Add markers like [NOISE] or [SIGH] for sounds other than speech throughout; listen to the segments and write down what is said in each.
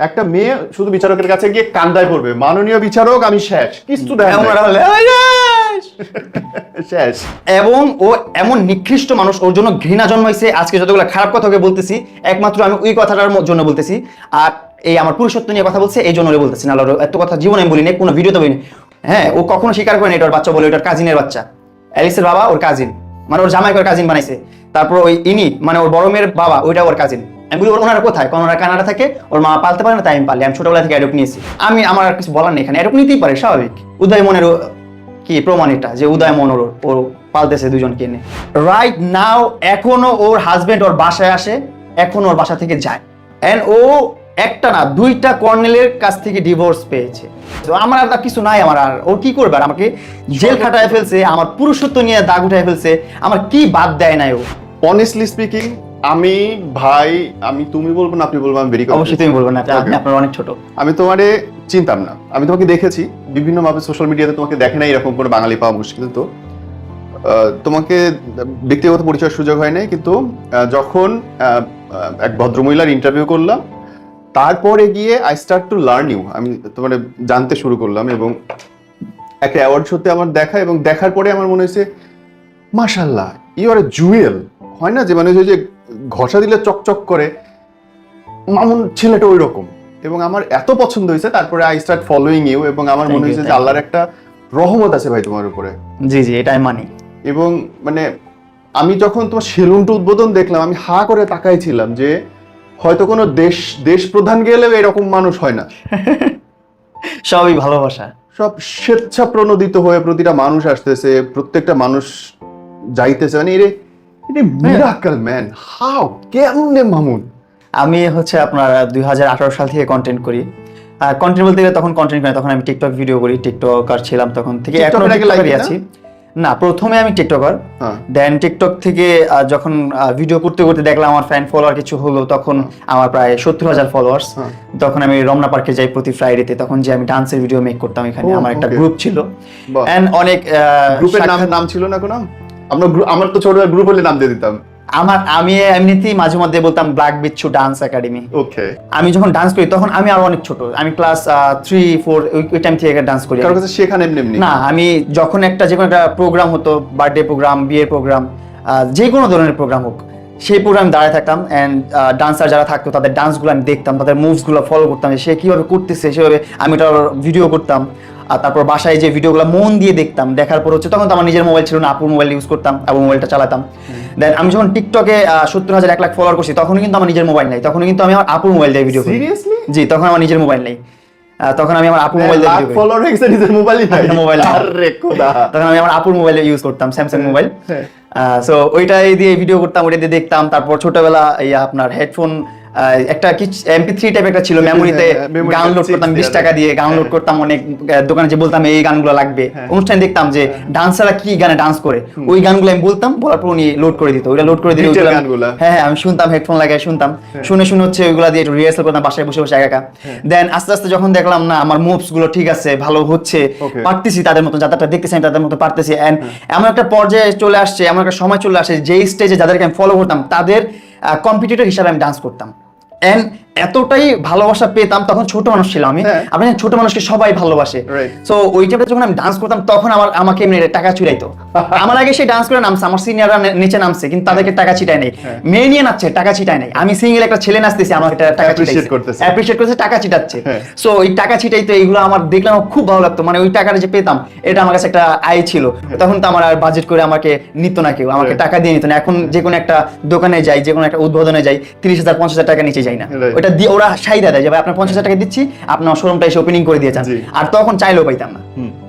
একটা মেয়ে শুধু বিচারকের কাছে গিয়ে কান্দায় পড়বে। মাননীয় বিচারক আমি শেষ। কিছু দেয় এমন হলে, "ওই [LAUGHS] শেষ!" এবং ও এমন নিকৃষ্ট মানুষ ওর জন্য ঘৃণা জন্মাইছে। আজকে যতগুলো খারাপ কথা ওকে বলতেছি একমাত্র আমি ওই কথাটার জন্য বলতেছি। আর এই আমার পুরুষত্ব নিয়ে কথা বলছে এই জন্য বলতেছি না। এত কথা জীবনে আমি বলিনি কোনো ভিডিওতে বলিনি। হ্যাঁ ও কখনো স্বীকার করে না এটা ওর বাচ্চা বলে ওটার কাজিনের বাচ্চা। অ্যালিসের বাবা ওর কাজিন মানে ওর জামাই ওর কাজিন বানাইছে। তারপর ওই ইনি মানে ওর বড় মেয়ের বাবা ওইটা ওর কাজিন আমি বলি ওনারা কোথায়? কারণ ওরা কানাডা থাকে, ওর মা পালতে পারে না, তাই আমি পালি আমি ছোটবেলা থেকে অ্যাডপ্ট নিয়েছি। আমি, আমার আর কিছু বলার নেই এখানে অ্যাডপ্ট নিতেই পারে, স্বাভাবিক। উদয় মনের কি প্রমাণ এটা, যে উদয় মন ওর ওর পালতেছে দুজনকে এনে। রাইট নাও এখনও ওর হাজবেন্ড ওর বাসায় আসে, এখনও ওর বাসা থেকে যায়। অ্যান্ড ও একটা না, দুইটা কর্নেলের কাছ থেকে ডিভোর্স পেয়েছে। তো আমার আর কিছু নাই, আমার আর, ও কি করবে? আর আমাকে জেল খাটায় ফেলছে, আমার পুরুষত্ব নিয়ে দাগ উঠায় ফেলছে, আমার কি বাদ দেয় নাই ও? অনেস্টলি স্পিকিং আমি ভাই আমি তুমি বলব না আপনি বলব আমি বেরি অবশ্যই তুমি বলব না আপনি আপনার অনেক ছোট। আমি তোমারে চিনতাম না। আমি তোমাকে দেখেছি বিভিন্ন ভাবে সোশ্যাল মিডিয়াতে তোমাকে দেখে না এরকম কোনো বাঙালি পাওয়া মুশকিল তো তোমাকে ব্যক্তিগত পরিচয়ের সুযোগ হয় নাই কিন্তু যখন এক ভদ্রমহিলার ইন্টারভিউ করলাম তারপরে গিয়ে I start to learn you আমি তোমার জানতে শুরু করলাম এবং একটা অ্যাওয়ার্ড শোতে আমার দেখা এবং দেখার পরে আমার মনে হয়েছে মাশাল্লাহ ইউ আর এ জুয়েল হয় না যে মানে যে ঘষা দিলে চকচক করে? মামুন ছেলেটা ওই রকম এবং আমার এত পছন্দ হয়েছে তারপরে আই স্টার্ট ফলোইং ইউ এবং আমার মনে হয়েছে যে আল্লাহর একটা রহমত আছে ভাই তোমার উপরে। জি জি এটা আমি মানি। এবং মানে আমি যখন তোমার সেলুনটা উদ্বোধন দেখলাম আমি হা করে তাকাইছিলাম যে হয়তো কোনো দেশ দেশ প্রধান গেলেও এরকম মানুষ হয় না। [LAUGHS] সবই ভালোবাসা। সব স্বেচ্ছা প্রণোদিত হয়ে প্রতিটা মানুষ আসতেছে প্রত্যেকটা মানুষ যাইতেছে। মানে এরে এটা মিরাকল ম্যান হাউ কেমনে মামুন আমি হচ্ছে আপনার দুই সাল থেকে কন্টেন্ট করি। কন্টেন্ট বলতে গেলে তখন কন্টেন্ট করি তখন আমি টিকটক ভিডিও করি টিকটকার ছিলাম তখন থেকে। এখনও টিকটকারই আছি। না প্রথমে আমি টিকটকার হ্যাঁ। দেন টিকটক থেকে যখন ভিডিও করতে করতে দেখলাম আমার ফ্যান ফলোয়ার কিছু হলো তখন আমার প্রায় সত্তর হাজার ফলোয়ার্স হ্যাঁ। তখন আমি রমনা পার্কে যাই প্রতি ফ্রাইডেতে তখন যে আমি ডান্সের ভিডিও মেক করতাম এখানে আমার একটা গ্রুপ ছিল। এন্ড অনেক গ্রুপের নাম ছিল না কোনো? আমরা আমার তো ছোট গ্রুপ হলে নাম দিয়ে দিতাম। আমার আমি এমনিতেই মাঝে মধ্যে বলতাম ব্ল্যাক বিচ্ছু ডান্স একাডেমি ওকে আমি যখন ডান্স করি তখন আমি আরও অনেক ছোট। আমি ক্লাস থ্রি ফোর ওই টাইম থেকে ডান্স করি কারোর কাছে শেখান এমনি এমনি? না আমি যখন একটা যে কোনো একটা প্রোগ্রাম হতো বার্থডে প্রোগ্রাম বিয়ের প্রোগ্রাম যে কোনো ধরনের প্রোগ্রাম হোক সেই প্রোগ্রাম দাঁড়ায় থাকতাম অ্যান্ড ডান্সার যারা থাকতো তাদের ডান্সগুলো আমি দেখতাম তাদের মুভসগুলো ফলো করতাম সে কীভাবে করতেছে সেভাবে আমি ওটার ভিডিও করতাম। আর তারপর বাসায় যে ভিডিওগুলো মন দিয়ে দেখতাম দেখার পর হচ্ছে তখন তো আমার নিজের মোবাইল ছিল না আপুর মোবাইল ইউজ করতাম আপুর মোবাইলটা চালাতাম। দেন আমি যখন টিকটকে সত্তর হাজার এক লাখ ফলোয়ার করছি তখন কিন্তু আমার নিজের মোবাইল নেই তখন কিন্তু আমি আমার আপুর মোবাইল দিয়ে ভিডিও করি। জি তখন আমার নিজের মোবাইল নেই। তখন আমি আমার আপুর মোবাইল দিয়ে লাখ ভিডিও করি। ফলোয়ার হয়ে গেছে নিজের মোবাইলই নাই। মোবাইল আরে খোদা। তখন আমি আমার আপুর মোবাইল ইউজ করতাম স্যামসাং মোবাইল। সো ওইটাই দিয়ে ভিডিও করতাম ওইটা দিয়ে দেখতাম। তারপর ছোটবেলা এই আপনার হেডফোন একটা কি এমপি থ্রি টাইপ একটা ছিল মেমোরিতে হ্যাঁ, memory গান লোড করতাম বিশ টাকা দিয়ে গান হ্যাঁ। লোড করতাম অনেক দোকানে যে বলতাম এই গানগুলো লাগবে। অনুষ্ঠানে দেখতাম যে ডান্সাররা কি গানে ডান্স করে? ওই গানগুলো আমি বলতাম বলার পর উনি লোড করে দিত। ওইটা লোড করে দিলে গানগুলা। হ্যাঁ হ্যাঁ আমি শুনতাম হেডফোন লাগাই শুনতাম। শুনে শুনে হচ্ছে ওইগুলা দিয়ে একটু রিহার্সাল করতাম বাসায় বসে বসে একা একা। দেন আস্তে আস্তে যখন দেখলাম না আমার মুভসগুলো ঠিক আছে ভালো হচ্ছে পারতেছি তাদের মতো যাদেরটা দেখতেছি আমি তাদের মতো পারতেছি। এন্ড এমন একটা পর্যায়ে চলে আসছে এমন একটা সময় চলে আসে যেই স্টেজে যাদেরকে আমি ফলো করতাম তাদের কম্পিটিটর হিসাবে আমি ডান্স করতাম। এন্ড এতটাই ভালোবাসা পেতাম তখন ছোট মানুষ ছিলাম আমি। হ্যাঁ। আপনি ছোট মানুষকে সবাই ভালোবাসে. সো ওই টাইমটা যখন আমি ডান্স করতাম তখন আমার আমাকে এমনি টাকা চুরাইতো। [LAUGHS] আমার আগে সেই ডান্স করে নামছে আমার সিনিয়ররা নিচে নামছে কিন্তু তাদেরকে টাকা চিটায় নেই। হ্যাঁ। মেয়ে নিয়ে নাচছে টাকা চিটায় নেই। আমি সিঙ্গেল একটা ছেলে নাচতেছি আমাকে টাকা করতেছে। অ্যাপ্রিশিয়েট করছে টাকা চিটাচ্ছে হ্যাঁ। সো ওই টাকা চিটাইতো এইগুলো আমার দেখলাম খুব ভালো লাগতো। মানে ওই টাকাটা যে পেতাম এটা আমার কাছে একটা আয় ছিল। তখন তো আমার আর বাজেট করে আমাকে নিত না কেউ। আমাকে হ্যাঁ। টাকা দিয়ে নিত না। এখন যে কোনো একটা দোকানে যাই যে কোনো একটা উদ্বোধনে যাই তিরিশ হাজার পঞ্চাশ হাজার টাকা নিচে যাই না। ওটা দিয়ে ওরা সাইদা দেয় যে ভাই আপনার পঞ্চাশ টাকা দিচ্ছি আপনার শোরুমটা এসে ওপেনিং করে দিয়ে যান। আর তখন চাইলেও পাইতাম না।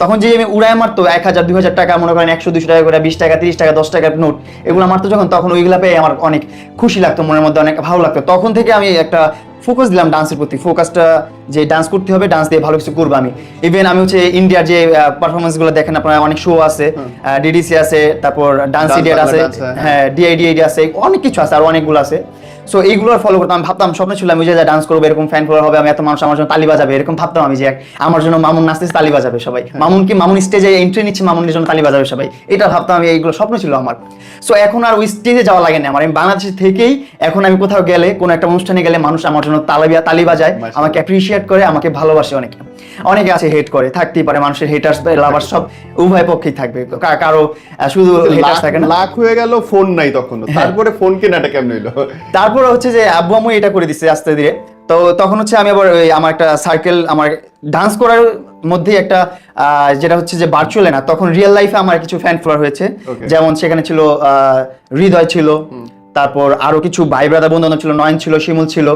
তখন যে আমি উড়ায় মারতো এক হাজার দুই হাজার টাকা মনে করেন একশো দুশো টাকা করে বিশ টাকা তিরিশ টাকা দশ টাকার নোট এগুলো মারতো যখন তখন ওইগুলা পেয়ে আমার অনেক খুশি লাগতো মনের মধ্যে অনেক ভালো লাগতো। তখন থেকে আমি একটা ফোকাস দিলাম ডান্সের প্রতি। ফোকাসটা যে ডান্স করতে হবে ডান্স দিয়ে ভালো কিছু করব আমি। ইভেন আমি হচ্ছে ইন্ডিয়ার যে পারফরমেন্সগুলো দেখেন আপনার অনেক শো আছে ডিডিসি আছে তারপর ডান্স বাংলা আছে হ্যাঁ। হ্যাঁ ডিআইডিআইডি আছে অনেক কিছু আছে আর অনেকগুলো আছে। সো এইগুলো ফলো করতাম আমি ভাবতাম স্বপ্ন ছিল আমি যে ডান্স করব এরকম ফ্যান ফলোয়ার হবে আমি এত মানুষ আমার জন্য তালি বাজাবে এরকম ভাবতাম আমি যে আমার জন্য মামুন নাচতেছে তালি বাজাবে সবাই। মামুন কি মামুন স্টেজে এন্ট্রি নিচ্ছে মামুনের জন্য তালি বাজাবে সবাই। এটা ভাবতাম আমি এইগুলো স্বপ্ন ছিল আমার। সো এখন আর ওই স্টেজে যাওয়া লাগে না আমার। আমি বাংলাদেশ থেকেই এখন আমি কোথাও গেলে কোনো একটা অনুষ্ঠানে গেলে মানুষ আমার জন্য তালি তালি বাজায় আমাকে অ্যাপ্রিসিয়েট করে আমাকে ভালোবাসে অনেকে। অনেকে আছে হেট করে থাকতেই পারে মানুষের হেটার্স লাভার সব উভয় পক্ষেই থাকবে। কারও শুধু হেটার্স থাকে না। লাখ হয়ে গেল ফোন নাই তখন হ্যাঁ। তারপরে ফোন কেনাটা কেমন হইল? তারপরে হচ্ছে যে আব্বু আম্মু এটা করে দিচ্ছে আস্তে ধীরে। তো তখন হচ্ছে আমি আবার ওই আমার একটা সার্কেল আমার ডান্স করার মধ্যে একটা যেটা হচ্ছে যে ভার্চুয়ালে না তখন রিয়েল লাইফে আমার কিছু ফ্যান ফলোয়ার হয়েছে। যেমন সেখানে ছিল আহ, হৃদয় ছিল তারপর আরও কিছু ভাই ব্রাদার বন্ধু ছিল নয়ন ছিল শিমুল ছিল।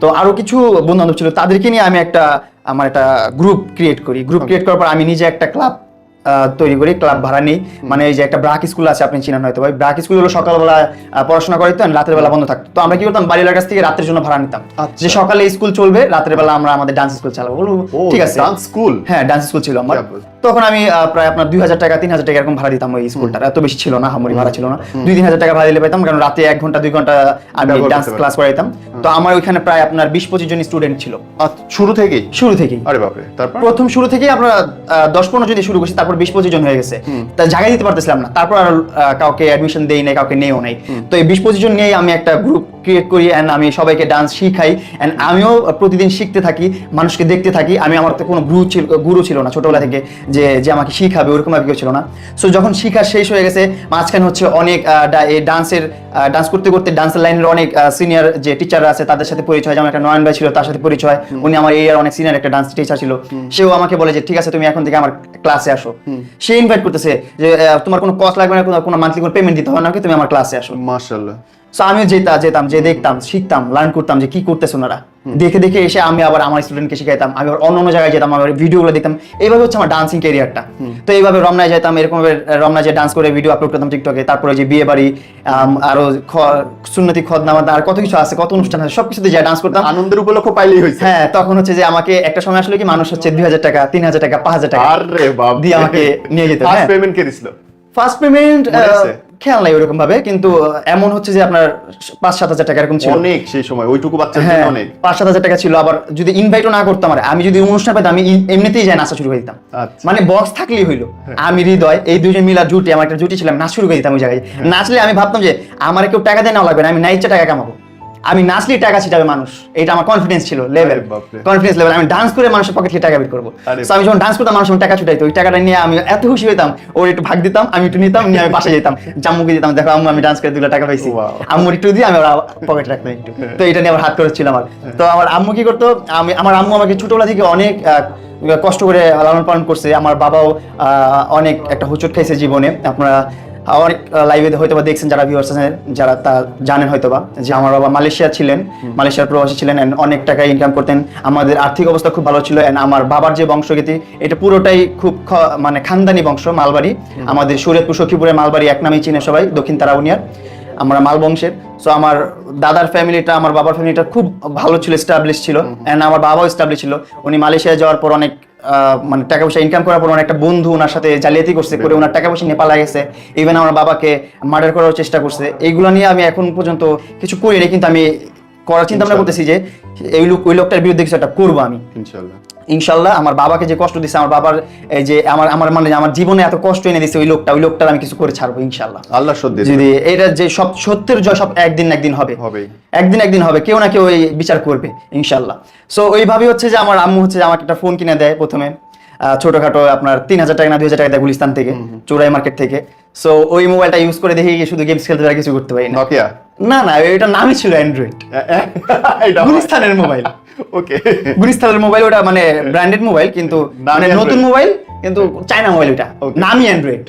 তো আরও কিছু বন্ধু ছিল তাদেরকে নিয়ে আমি একটা আমার একটা গ্রুপ ক্রিয়েট করি। গ্রুপ ক্রিয়েট করার পর আমি নিজে একটা ক্লাব তৈরি করি ক্লাব ভাড়া নেই। মানে এই যে একটা ব্রাক স্কুল আছে আপনি চিনেন হয়তো ভাই ব্রাক স্কুল হলো সকালবেলা পড়াশোনা পড়াশোনা দিতেন রাতের বেলা বন্ধ থাকতো। তো আমরা কি করতাম বাড়ির কাছ থেকে রাতের জন্য ভাড়া নিতাম। আচ্ছা। যে সকালে স্কুল চলবে রাতের বেলা আমরা আমাদের ডান্স স্কুল চালাবো। ঠিক আছে। ডান্স স্কুল হ্যাঁ ডান্স স্কুল ছিল আমার. তখন আমি প্রায় আপনার দুই হাজার টাকা তিন হাজার টাকা এরকম ভাড়া দিতাম ওই স্কুলটার এত বেশি ছিল না হামরি ভাড়া ছিল না। দুই তিন হাজার টাকা ভাড়া দিলে পেতাম কারণ রাতে এক ঘণ্টা দুই ঘণ্টা আমি ডান্স ক্লাস করাইতাম। তো আমার ওইখানে প্রায় আপনার বিশ পঁচিশ জন স্টুডেন্ট ছিল। শুরু থেকেই? শুরু থেকেই। আরে বাপরে তারপর? প্রথম শুরু থেকেই আমরা দশ পনেরো যদি শুরু করছি তারপর বিশ পঁচিশ জন হয়ে গেছে। তা জায়গায় দিতে পারতেছিলাম না। তারপর আর কাউকে অ্যাডমিশন দেই নাই কাউকে নেও নাই। তো এই বিশ পঁচিশ জন নিয়েই আমি একটা গ্রুপ ক্রিয়েট করি অ্যান্ড আমি সবাইকে ডান্স শিখাই অ্যান্ড আমিও প্রতিদিন শিখতে থাকি মানুষকে দেখতে থাকি। আমি আমার তো কোনো গুরু ছিল গুরু ছিল না ছোটবেলা থেকে যে যে আমাকে শিখাবে ওরকম আর কেউ ছিল না। সো যখন শিখা শেষ হয়ে গেছে মাঝখানে হচ্ছে অনেক এই ডান্সের ডান্স করতে করতে ডান্সের লাইনের অনেক সিনিয়র যে টিচাররা আছে তাদের সাথে পরিচয় যেমন একটা নয়ন ভাই ছিল তার সাথে পরিচয়। উনি আমার এই অনেক সিনিয়র একটা ডান্স টিচার ছিল। সেও আমাকে বলে যে ঠিক আছে তুমি এখন থেকে আমার ক্লাসে আসো। সে ইনভাইট করতেছে যে তোমার কোনো কস্ট লাগবে না কোনো- কোনো মান্থলি কোনো পেমেন্ট দিতে হবে না তুমি আমার ক্লাসে আসো? মাশাআল্লাহ। সো আমিও যেতাম যেতাম যে দেখতাম শিখতাম লার্ন করতাম যে কি করতেছে ওনারা। দেখে দেখে এসে আমি আবার আমার স্টুডেন্টকে শিখাইতাম আমি আবার অন্য অন্য জায়গায় যেতাম আমার ভিডিওগুলো দেখতাম। এইভাবে হচ্ছে আমার ডান্সিং ক্যারিয়ারটা তো এইভাবে রমনায় যেতাম এরকম ভাবে রমনায় যে ডান্স করে ভিডিও আপলোড করতাম টিকটকে তারপরে যে বিয়ে বাড়ি আরও সুন্নতি খদনামা আর কত কিছু আছে কত অনুষ্ঠান আছে সবকিছুতে যাই ডান্স করতাম। আনন্দের উপলক্ষ পাইলেই হয়েছে হ্যাঁ তখন হচ্ছে যে আমাকে একটা সময় আসলে কি মানুষ হচ্ছে দুই হাজার টাকা তিন হাজার টাকা পাঁচ হাজার টাকা আরে বাপ দিয়ে আমাকে নিয়ে যেত, ফার্স্ট হ্যাঁ। পেমেন্ট কে দিছিল? ফার্স্ট পেমেন্ট মনে? খেয়াল নাই ওরকম ভাবে কিন্তু এমন হচ্ছে যে আপনার পাঁচ সাত হাজার টাকা এরকম ছিল। অনেক সেই সময় ওইটুকু বাচ্চা হ্যাঁ অনেক। পাঁচ সাত হাজার টাকা ছিল আবার যদি ইনভাইটও না করতাম আর আমি যদি অনুষ্ঠান পেতাম আমি এমনিতেই যাই নাচা শুরু করে দিতাম। আচ্ছা। মানে বক্স থাকলেই হইল। আমি হৃদয় এই দুজন মিলা জুটি আমার একটা জুটি ছিলাম নাচ শুরু করে দিতাম ওই জায়গায়। নাচলে আমি ভাবতাম যে আমার কেউ টাকা দেয় না লাগবে না আমি নাইচে টাকা কামাবো। আমি নাচলি টাকা ছিটাবে মানুষ। এটা আমার কনফিডেন্স ছিল লেভেল কনফিডেন্স লেভেল আমি ডান্স করে মানুষের পকেট থেকে টাকা বের করব। আমি যখন ডান্স করতাম মানুষ টাকা ছুটাইতো ওই টাকাটা নিয়ে আমি এত খুশি হইতাম ওর একটু ভাগ দিতাম আমি একটু নিতাম নিয়ে আমি পাশে যেতাম জাম্মুকে দিতাম দেখো আম্মু আমি ডান্স করে দুটো টাকা পাইছি. আম্মুর একটু দিয়ে আমি ওরা পকেটে রাখতাম একটু। তো এটা নিয়ে আমার হাত খরচ ছিল আমার। তো আমার আম্মু কি করতো আমি আমার আম্মু আমাকে ছোটবেলা থেকে অনেক কষ্ট করে লালন পালন করছে। আমার বাবাও আহ, অনেক একটা হুচট খাইছে জীবনে। আপনারা অনেক লাইভে হয়তো বা দেখছেন যারা ভিউয়ার্স আছেন যারা তা জানেন হয়তো বা যে আমার বাবা মালয়েশিয়া ছিলেন মালয়েশিয়ার প্রবাসী ছিলেন and অনেক টাকা ইনকাম করতেন। আমাদের আর্থিক অবস্থা খুব ভালো ছিল and আমার বাবার যে বংশগতি এটা পুরোটাই খুব মানে খানদানি বংশ মালবাড়ি। আমাদের সুরেতপুর সখীপুরের মালবাড়ি এক নামেই চিনে সবাই দক্ষিণ তারাউনিয়ার। আমরা মাল বংশের সো আমার দাদার ফ্যামিলিটা আমার বাবার ফ্যামিলিটা খুব ভালো ছিল স্টাবলিশ ছিল এন্ড আমার বাবাও স্টাবলিশ ছিল। উনি মালয়েশিয়া যাওয়ার পর অনেক মানে টাকা পয়সা ইনকাম করার পর একটা বন্ধু ওনার সাথে জালিয়াতি করছে করে ওনার টাকা পয়সা নেপালে গেছে। ইভেন আমার বাবাকে মার্ডার করার চেষ্টা করছে। এইগুলো নিয়ে আমি এখন পর্যন্ত কিছু করিনি কিন্তু আমি করার চিন্তা ভাবনা করতেছি যে এই লোক ওই লোকটার বিরুদ্ধে কিছু একটা করব আমি। ইনশাআল্লাহ ইনশাল্লাহ আমার বাবাকে যে কষ্ট দিচ্ছে আমার বাবার এই যে আমার আমার মানে আমার জীবনে এত কষ্ট এনে দিচ্ছে ওই লোকটা ওই লোকটার আমি কিছু করে ছাড়বো ইনশাল্লাহ। আল্লাহ সত্যি যদি এটা যে সব সত্যের জয় সব একদিন একদিন হবে। হবেই। একদিন একদিন হবে কেউ না কেউ এই বিচার করবে ইনশাল্লাহ। সো ওইভাবে হচ্ছে যে আমার আম্মু হচ্ছে যে আমাকে একটা ফোন কিনে দেয় প্রথমে। ছোটখাটো আপনার তিন হাজার টাকা না দুই হাজার টাকা দেয় গুলিস্তান থেকে চোরাই মার্কেট থেকে। সো ওই মোবাইলটা ইউজ করে দেখে শুধু গেমস খেলতে পারি কিছু করতে পারি না। না না এটা নামই ছিল অ্যান্ড্রয়েড গুলিস্তানের মোবাইল। ওকে গুলিস্তানের মোবাইল ওটা মানে ব্র্যান্ডেড মোবাইল কিন্তু মানে নতুন মোবাইল কিন্তু চায়না মোবাইল Okay. নামই অ্যান্ড্রয়েড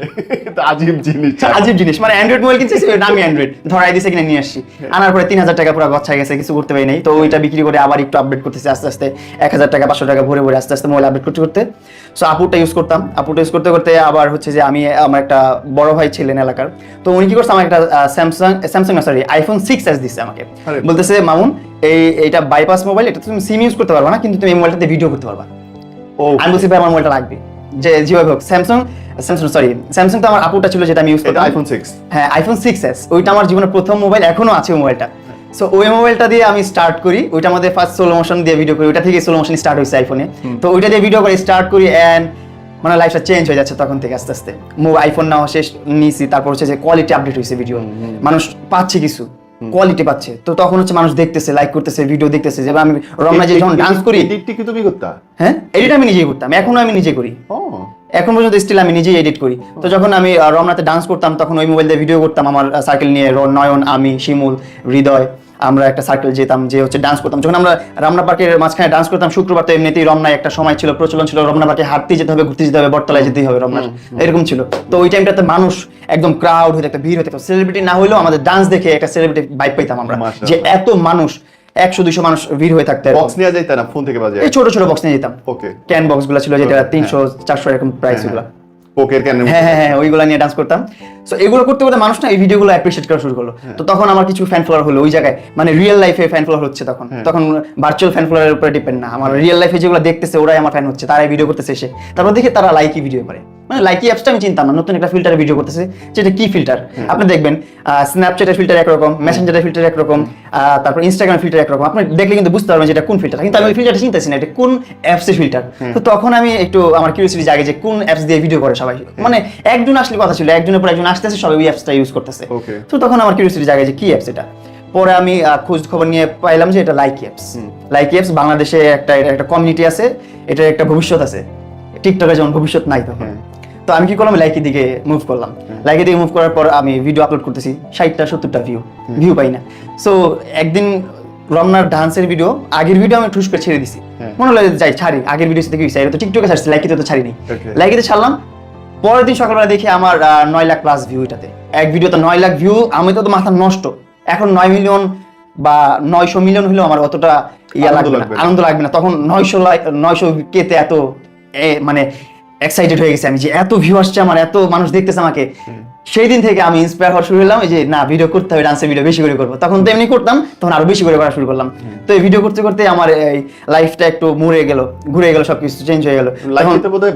আজীব জিনিস আজীব জিনিস। মানে অ্যান্ড্রয়েড মোবাইল কিনছি নামই অ্যান্ড্রয়েড ধরাই দিছে কিনে নিয়ে আসছি। আনার পরে তিন হাজার টাকা পুরো গচ্ছা গেছে কিছু করতে পারি নাই। তো ওইটা বিক্রি করে আবার একটু আপডেট করতেছি আস্তে আস্তে। এক হাজার টাকা পাঁচশো টাকা ভরে ভরে আস্তে আস্তে মোবাইল আপডেট করতে করতে। সো আপুটা ইউজ করতাম। আপুটা ইউজ করতে করতে আবার হচ্ছে যে আমি আমার একটা বড় ভাই ছিলেন এলাকার। তো উনি কি করছে আমার একটা Samsung Samsung sorry iPhone six S দিচ্ছে আমাকে। বলতেছে মামুন এই এইটা বাইপাস মোবাইল এটা তুমি সিম ইউজ করতে পারবা না কিন্তু তুমি এই মোবাইলটাতে ভিডিও করতে পারবা। ও। আমি বলছি ভাই আমার মোবাইলটা লাগবে। যে যেভাবে হোক স্যামসাং স্যামসাং সরি স্যামসাং তো আমার আপুটা ছিল যেটা আমি ইউজ করতাম। আইফোন সিক্স হ্যাঁ আইফোন সিক্স এস ওইটা আমার জীবনের প্রথম মোবাইল এখনও আছে মোবাইলটা সো ওই মোবাইলটা দিয়ে আমি স্টার্ট করি ওইটা আমাদের ফার্স্ট সোলো মোশন দিয়ে ভিডিও করি ওইটা থেকে সোলো মোশন স্টার্ট হয়েছে আইফোনে তো ওইটা দিয়ে ভিডিও করে স্টার্ট করি অ্যান্ড মানে লাইফটা চেঞ্জ হয়ে যাচ্ছে তখন থেকে আস্তে আস্তে। মো আইফোন নেওয়া শেষ নিয়েছি তারপর হচ্ছে যে কোয়ালিটি আপডেট হয়েছে ভিডিও মানুষ পাচ্ছে কিছু। কোয়ালিটি পাচ্ছে। তো তখন হচ্ছে মানুষ দেখতেছে লাইক করতেছে ভিডিও দেখতেছে যেভাবে আমি রমনা যে যখন ডান্স করি এডিটটি কি তুমি করতা? হ্যাঁ? এডিট আমি নিজেই করতাম এখনও আমি নিজে করি। এখন পর্যন্ত স্টিল আমি নিজেই এডিট করি। তো যখন আমি রমনাতে ডান্স করতাম তখন ওই মোবাইল দিয়ে ভিডিও করতাম আমার সার্কেল নিয়ে নয়ন আমি শিমুল হৃদয়। আমরা একটা সার্কেল যেতাম যে হচ্ছে ডান্স করতাম। যখন আমরা রমনা পার্কের মাঝখানে ডান্স করতাম শুক্রবার তো এমনিতেই রমনায় একটা সময় ছিল প্রচলন ছিল রমনা পার্কে হাঁটতে যেতে হবে ঘুরতে যেতে হবে বটতলায় যেতেই হবে রমনার। এরকম ছিল। তো ওই টাইমটাতে মানুষ একদম ক্রাউড হয়ে একটা ভিড় হতে সেলিব্রিটি না হলেও আমাদের ডান্স দেখে একটা সেলিব্রিটি বাইক পাইতাম আমরা। যে এত মানুষ একশো দুশো মানুষ ভিড় হয়ে থাকতে বক্স নিয়ে যাইতা না? ফোন থেকে বাজে এই ছোট ছোট বক্স নিয়ে যেতাম। ওকে ক্যান বক্সগুলো ছিল যেটা হ্যাঁ। তিনশো চারশো এরকম প্রাইসগুলো পোকের কেন? হ্যাঁ হ্যাঁ হ্যাঁ ওইগুলো নিয়ে ডান্স করতাম। সো এগুলো করতে করতে মানুষ না এই ভিডিওগুলো অ্যাপ্রিসিয়েট করা শুরু করল। হ্যাঁ। তো তখন আমার কিছু ফ্যান ফলোয়ার হলো ওই জায়গায়। মানে রিয়েল লাইফে ফ্যান ফলোয়ার হচ্ছে তখন। হ্যাঁ। তখন ভার্চুয়াল ফ্যান ফলোয়ারের উপরে ডিপেন্ড না। আমার রিয়েল লাইফে যেগুলো দেখতেছে ওরাই আমার ফ্যান হচ্ছে তারাই ভিডিও করতেছে এসে। তারপর দেখে তারা লাইকি ভিডিও করে। মানে লাইকি অ্যাপসটা আমি চিন্তাম না নতুন একটা ফিল্টারে ভিডিও করতেছে যেটা কি ফিল্টার আপনি দেখবেন স্ন্যাপচ্যাটের ফিল্টার একরকম মেসেঞ্জারের ফিল্টার একরকম তারপর ইনস্টাগ্রাম ফিল্টার একরকম। আপনি দেখলে কিন্তু বুঝতে পারবেন যে এটা কোন ফিল্টার কিন্তু আমি ওই ফিল্টারটা চিন্তাছি না এটা কোন অ্যাপসের ফিল্টার তো তখন আমি একটু আমার কিউরিয়াসিটি জাগে যে কোন অ্যাপস দিয়ে ভিডিও করে সবাই। মানে একজন আসলে কথা ছিল একজনের পর একজন আসতেছে সবাই ওই অ্যাপসটা ইউজ করতেছে। তো তখন আমার কিউরিয়াসিটি জাগে যে কি অ্যাপস এটা? পরে আমি খোঁজ খবর নিয়ে পাইলাম যে এটা লাইক অ্যাপস লাইক অ্যাপস বাংলাদেশে একটা একটা কমিউনিটি আছে এটার একটা ভবিষ্যৎ আছে। টিকটকে যেমন ভবিষ্যৎ নাই তখন। তো আমি কি করলাম? লাইকের দিকে মুভ করলাম। লাইকের দিকে মুভ করার পর আমি ভিডিও আপলোড করতেছি ষাটটা সত্তরটা ভিউ ভিউ পাই না। সো একদিন রমনার ডান্সের ভিডিও আগের ভিডিও আমি ঠুস করে ছেড়ে দিছি। হ্যাঁ। মনে হলো যাই ছাড়ি। আগের ভিডিও থেকে এটা তো টিকটকে ছাড়ছি লাইকিতে তো ছাড়িনি। লাইকিতে ছাড়লাম। পরের দিন সকালবেলা দেখি আমার নয় লাখ প্লাস ভিউ এটাতে। এক ভিডিওতে নয় লাখ ভিউ আমি তো তো মাথা নষ্ট। এখন নয় মিলিয়ন বা নয়শো মিলিয়ন হলেও আমার অতটা ইয়া লাগবে না। আনন্দ লাগবে না। তখন নয়শো লাইক নয়শো কেতে এত মানে এক্সাইটেড হয়ে গেছে আমি যে এত ভিউ আসছে আমার এত মানুষ দেখতেছে আমাকে। সেই দিন থেকে আমি ইন্সপায়ার হওয়া শুরু এই যে না ভিডিও করতে হবে ডান্সের ভিডিও বেশি করে করব। তখন তো এমনি করতাম তখন আরও বেশি করে করা শুরু করলাম। তো এই ভিডিও করতে করতে আমার এই লাইফটা একটু মুড়ে গেল ঘুরে গেল সবকিছু চেঞ্জ হয়ে গেল। তখন লাইফে বোধহয়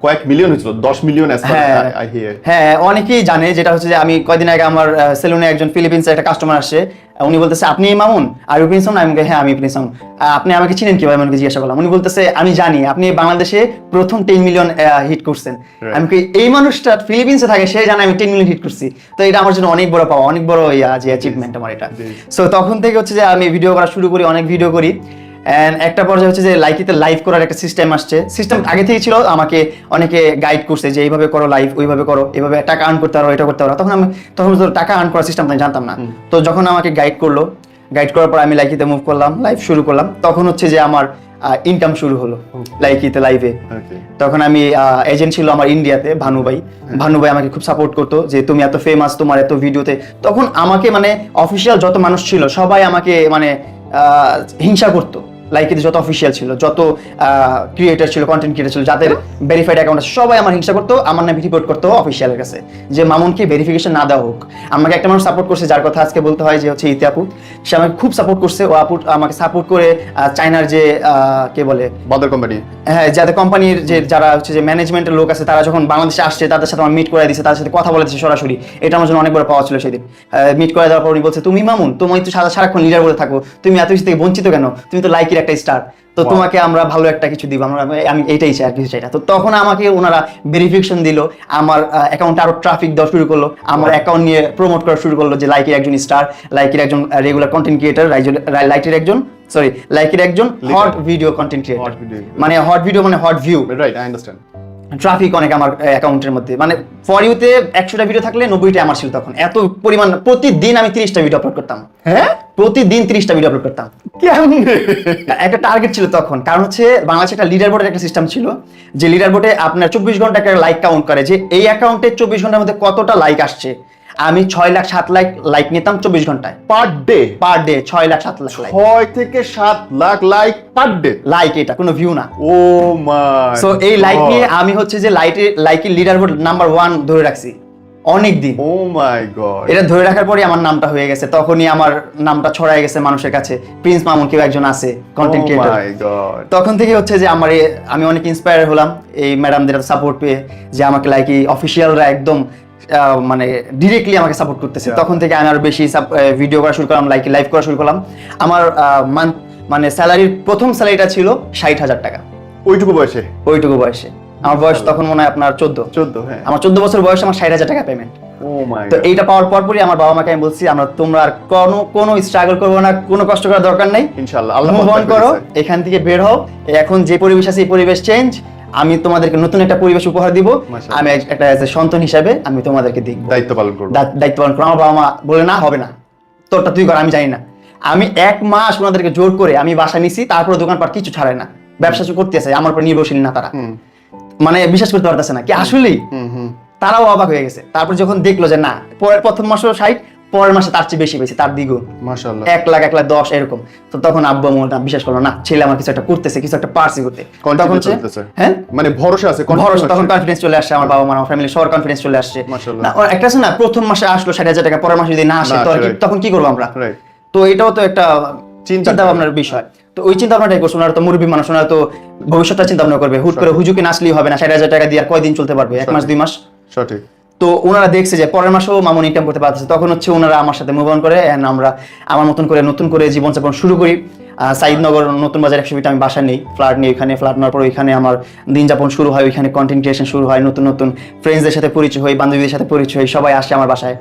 কয়েক মিলিয়ন হয়েছিল দশ মিলিয়ন হ্যাঁ আই হিয়ার হ্যাঁ অনেকেই জানে যেটা হচ্ছে যে আমি কয়দিন আগে আমার সেলুনে একজন ফিলিপিন্সের একটা কাস্টমার আহ, উনি বলতেছে আপনি মামুন? আর ইউ প্রিন্স আমি হ্যাঁ আমি প্রিন্সন আপনি আমাকে চিনেন কীভাবে? আমাকে জিজ্ঞাসা করলাম। উনি বলতেছে আমি জানি আপনি বাংলাদেশে প্রথম টেন মিলিয়ন হিট করছেন। আমি কি এই মানুষটা ফিলিপিন্সে থাকে সে জানে আমি টেন মিলিয়ন হিট করছি। তো এটা আমার জন্য অনেক বড় পাওয়া অনেক বড় ইয়া যে অ্যাচিভমেন্ট আমার এটা। সো তখন থেকে হচ্ছে যে আমি ভিডিও করা শুরু করি অনেক ভিডিও করি। এন্ড একটা পর্যায়ে হচ্ছে যে লাইকিতে লাইভ করার একটা সিস্টেম আসছে। সিস্টেম আগে থেকে ছিল আমাকে অনেকে গাইড করছে যে এইভাবে করো লাইভ ওইভাবে করো এইভাবে টাকা আর্ন করতে পারো এটা করতে পারো। তখন আমি তখন তো টাকা আর্ন করার সিস্টেম আমি জানতাম না। তো যখন আমাকে গাইড করল গাইড করার পর আমি লাইকিতে মুভ করলাম লাইভ শুরু করলাম। তখন হচ্ছে যে আমার ইনকাম শুরু হলো লাইকিতে লাইভে তখন আমি এজেন্ট ছিল আমার ইন্ডিয়াতে ভানুভাই ভানুভাই আমাকে খুব সাপোর্ট করতো যে তুমি এত ফেমাস তোমার এত ভিডিওতে তখন আমাকে মানে অফিসিয়াল যত মানুষ ছিল সবাই আমাকে মানে হিংসা করতো। লাইকিতে যত অফিসিয়াল ছিল যত ক্রিয়েটার ছিল কন্টেন্ট ক্রিয়েটার ছিল যাদের ভেরিফাইড অ্যাকাউন্ট আছে সবাই আমার হিংসা করতো আমার নামে রিপোর্ট করতো অফিসিয়ালের কাছে। যে মামুনকে ভেরিফিকেশন না দেওয়া হোক আমাকে একটা মানুষ সাপোর্ট করছে যার কথা আজকে বলতে হয় যে হচ্ছে ইতি আপু সে আমাকে খুব সাপোর্ট করছে ও আপু আমাকে সাপোর্ট করে চায়নার যে কে বলে? বাদার কোম্পানি হ্যাঁ যাদের কোম্পানির যে যারা হচ্ছে যে ম্যানেজমেন্টের লোক আছে তারা যখন বাংলাদেশে আসছে তাদের সাথে আমার মিট করে দিচ্ছে তাদের সাথে কথা বলে দিচ্ছে সরাসরি। এটা আমার জন্য অনেক বড় পাওয়া ছিল সেদিন। মিট করে দেওয়ার পর উনি বলছে তুমি মামুন তুমি তো সারাক্ষণ লিডার বলে থাকো তুমি এত কিছু থেকে বঞ্চিত কেন? তুমি তো লাইকের একটা স্টার তো তোমাকে আমরা ভালো একটা কিছু দিব। আমরা আমি এইটাই চাই আর কিছু চাই না। তো তখন আমাকে ওনারা ভেরিফিকেশন দিল আমার অ্যাকাউন্টে আরও ট্রাফিক দেওয়া শুরু করল। আমার অ্যাকাউন্ট নিয়ে প্রমোট করা শুরু করল যে লাইকের একজন স্টার লাইকের একজন রেগুলার কন্টেন্ট ক্রিয়েটার লাইকের একজন সরি লাইকের একজন হট ভিডিও কন্টেন্ট ক্রিয়েটার মানে হট ভিডিও মানে hot view right I understand traffic অনেক আমার অ্যাকাউন্টের মধ্যে। মানে ফর ইউতে একশোটা ভিডিও থাকলে নব্বইটা আমার ছিল তখন। এত পরিমাণ প্রতিদিন আমি তিরিশটা ভিডিও আপলোড করতাম। হ্যাঁ? প্রতিদিন তিরিশটা ভিডিও আপলোড করতাম। কেমনে একটা টার্গেট ছিল তখন। কারণ হচ্ছে বাংলাদেশে একটা লিডার বোর্ডের একটা সিস্টেম ছিল যে লিডার বোর্ডে আপনার চব্বিশ ঘণ্টা একটা লাইক কাউন্ট করে যে এই অ্যাকাউন্টে চব্বিশ ঘণ্টার মধ্যে কতটা লাইক আসছে। আমি ছয় লাখ সাত লাখ লাইক নিতাম চব্বিশ ঘন্টায়। পার ডে পার ডে ছয় লাখ সাত লাখ লাইক ছয় থেকে সাত lakh like per day like এটা কোনো ভিউ না। ও মাই সো এই লাইক নিয়ে আমি হচ্ছে যে লাইটে লাইকের লিডার বোর্ড নাম্বার ওয়ান ধরে রাখছি। অনেক দিন ও মাই গড এটা ধরে রাখার পরে আমার নামটা হয়ে গেছে। তখনই আমার নামটা ছড়াই গেছে মানুষের কাছে। প্রিন্স মামুন কেউ একজন আছে কন্টেন্ট ক্রিয়েটর মাই গড তখন থেকে হচ্ছে যে আমার আমি অনেক ইন্সপায়ার হলাম এই ম্যাডামদের সাপোর্ট পেয়ে যে আমাকে লাইকি অফিসিয়ালরা একদম মানে ডিরেক্টলি আমাকে সাপোর্ট করতেছে। তখন থেকে আমি আরও বেশি ভিডিও করা শুরু করলাম লাইক লাইভ করা শুরু করলাম। আমার মান্থ মানে স্যালারির প্রথম স্যালারিটা ছিল ষাট হাজার টাকা। ওইটুকু বয়সে? ওইটুকু বয়সে। আমার বয়স তখন মনে হয় আপনার চোদ্দ। চোদ্দ হ্যাঁ। আমার চোদ্দ বছর বয়সে আমার ষাট হাজার টাকা পেমেন্ট তো এইটা পাওয়ার পরপরই আমার বাবা মাকে আমি বলছি আমরা তোমরা আর কোনো কোনো স্ট্রাগল করব না কোনো কষ্ট করার দরকার নাই। ইনশাআল্লাহ আল্লাহ করো এখান থেকে বের হও। এখন যে পরিবেশ আছে এই পরিবেশ চেঞ্জ আমি তোমাদেরকে নতুন একটা পরিবেশ উপহার দিব। আমি একটা as a সন্তান হিসাবে আমি তোমাদেরকে দেখব। দায়িত্ব পালন করব। দায়িত্ব পালন করো আমার বাবা মা বলে না হবে না। তোরটা তুই কর আমি জানি না। আমি এক মাস ওনাদেরকে জোর করে আমি বাসা নিছি তারপরে দোকানপাট কিছু ছাড়ে না। ব্যবসা শুরু করতে আছে আমার উপর নির্ভরশীল না তারা। মানে বিশ্বাস করতে পারতেছে না। কি আসলেই? তারাও অবাক হয়ে গেছে। তারপর যখন দেখল যে না। পরের প্রথম মাসেও ষাট পরের মাসে তার চেয়ে বেশি পেয়েছে তার দ্বিগুণ। মাশাআল্লাহ। এক লাখ এক লাখ দশ এরকম। তো তখন আব্বু আম্মু না বিশ্বাস করল না ছেলে আমার কিছু একটা করতেছে কিছু একটা পারছি করতে। তখন হ্যাঁ? মানে ভরসা আছে ভরসা তখন কনফিডেন্স চলে আসছে আমার বাবা মা আমার ফ্যামিলি সবার কনফিডেন্স চলে আসছে। না, একটা আছে না প্রথম মাসে আসলো ষাট হাজার টাকা পরের মাসে যদি না আসে তখন কি করব আমরা? তো এটাও তো একটা চিন্তা চিন্তা ভাবনার বিষয়। তো ওই চিন্তা ভাবনাটাই করছে ওনারা তো মুরব্বী মানুষ ওনারা তো ভবিষ্যৎটা চিন্তা ভাবনা করবে। হুট করে হুজুকে নাচলেই হবে না ষাট হাজার টাকা দিয়ে আর কয়দিন চলতে পারবে? এক মাস দুই মাস? সঠিক। তো ওনারা দেখছে যে পরের মাসেও মামুন ইনকাম করতে পারতেছে তখন হচ্ছে ওনারা আমার সাথে মুভ অন করে and আমরা আমার মতন করে নতুন করে জীবনযাপন শুরু করি। সাইদনগর নতুন বাজার একশো ফিট আমি বাসা নেই। ফ্ল্যাট নিই ওইখানে ফ্ল্যাট নেওয়ার পর ওইখানে আমার দিন যাপন শুরু হয় ওইখানে কন্টেন্ট ক্রিয়েশন শুরু হয় নতুন নতুন ফ্রেন্ডসদের সাথে পরিচয় হই বান্ধবীদের সাথে পরিচয় হই সবাই আসে আমার বাসায়।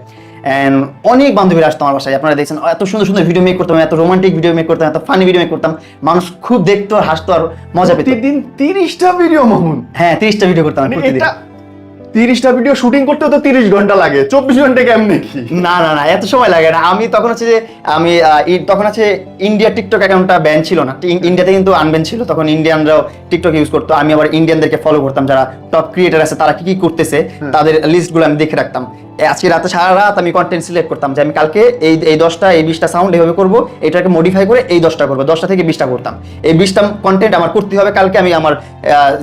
অ্যান্ড অনেক বান্ধবীরা আসতো আমার বাসায়। আপনারা দেখছেন এত সুন্দর সুন্দর ভিডিও মেক করতাম এত রোমান্টিক ভিডিও মেক করতাম এত ফানি ভিডিও মেক করতাম। মানুষ খুব দেখতো আর হাসতো আর মজা পেত। প্রতিদিন তিরিশটা ভিডিও মামুন। হ্যাঁ তিরিশটা ভিডিও করতাম প্রতিদিন। তিরিশটা ভিডিও শুটিং করতে তো তিরিশ ঘণ্টা লাগে। চব্বিশ ঘণ্টা কেমন কি? না না না এত সময় লাগে না। আমি তখন হচ্ছে যে আমি আহ, তখন আছে ইন্ডিয়া টিকটক অ্যাকাউন্টটা ব্যান ছিল না। ইন্ডিয়াতে কিন্তু আনব্যান ছিল। তখন ইন্ডিয়ানরাও টিকটক ইউজ করতো। আমি আবার ইন্ডিয়ানদেরকে ফলো করতাম। যারা টপ ক্রিয়েটার আছে তারা কি কি করতেছে তাদের লিস্টগুলো আমি দেখে রাখতাম। আজকে রাতে সারা রাত আমি কন্টেন্ট সিলেক্ট করতাম যে আমি কালকে এই এই দশটা, এই বিশটা সাউন্ড এইভাবে করব, এটাকে মডিফাই করে এই দশটা করব, দশটা থেকে বিশটা করতাম। এই বিশটা কন্টেন্ট আমার করতে হবে, কালকে আমি আমার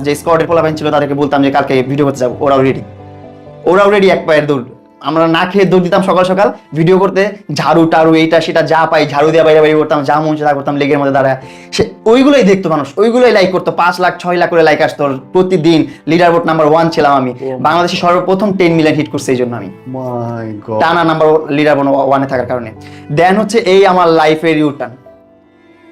যে স্কোয়াডের পোলাপাইন ছিল তাদেরকে বলতাম যে কালকে ভিডিও করতে যাব, ওরাও রেডি ওরা অলরেডি এক পায়ের দৌড়। আমরা না খেয়ে দৌড় দিতাম সকাল সকাল ভিডিও করতে ঝাড়ু টাড়ু এইটা সেটা যা পাই ঝাড়ু দিয়ে বাইরে বাইরে করতাম যা মন তা করতাম লেগের মধ্যে দাঁড়ায়। সে ওইগুলোই দেখতো মানুষ ওইগুলোই লাইক করতো। পাঁচ লাখ ছয় লাখ করে লাইক আসতো প্রতিদিন লিডার বোর্ড নাম্বার ওয়ান ছিলাম আমি। বাংলাদেশে সর্বপ্রথম টেন মিলিয়ন হিট করছে এই জন্য আমি টানা নাম্বার লিডার বোর্ড ওয়ানে থাকার কারণে। দেন হচ্ছে এই আমার লাইফের ইউটার্ন